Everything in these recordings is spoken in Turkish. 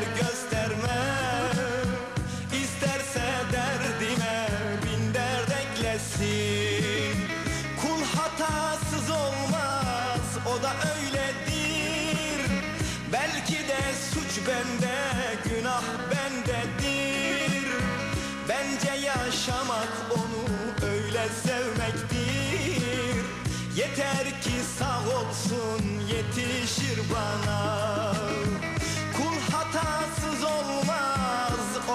günler göstermem İsterse derdime bin dert Kul hatasız olmaz o da öyledir. Belki de suç bende günah bendedir. Bence yaşamak onu öyle sevmektir. Yeter ki sağ olsun yetişir bana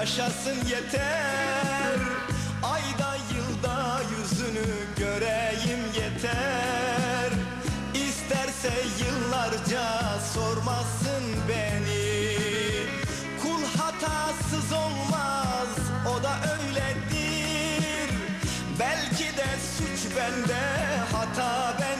yaşasın yeter. Ayda yılda yüzünü göreyim yeter. İsterse yıllarca sormasın beni. Kul hatasız olmaz o da öyledir. Belki de suç bende hata bendedir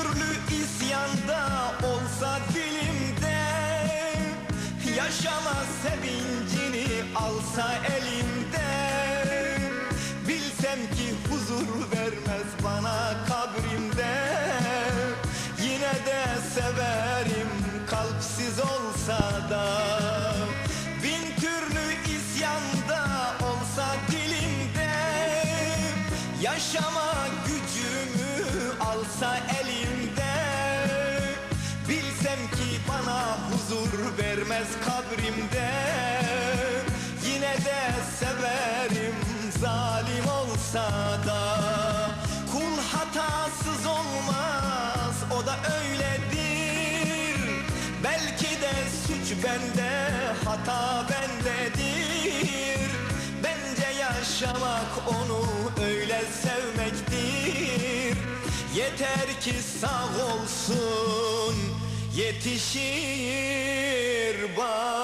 türlü isyanda olsa dilimde Yaşama sevincini alsa elimde. Bilsem ki huzur vermez bana kabrimde Yine de severim kalpsiz olsa da. Bin türlü isyanda olsa dilimde Yaşama gücümü alsa elimde bana huzur vermez kabrimde. Yine de severim zalim olsa da. Kul hatasız olmaz o da öyledir. Belki de suç bende hata bendedir. Bence yaşamak onu öyle sevmektir. Yeter ki sağ olsun yetişir bana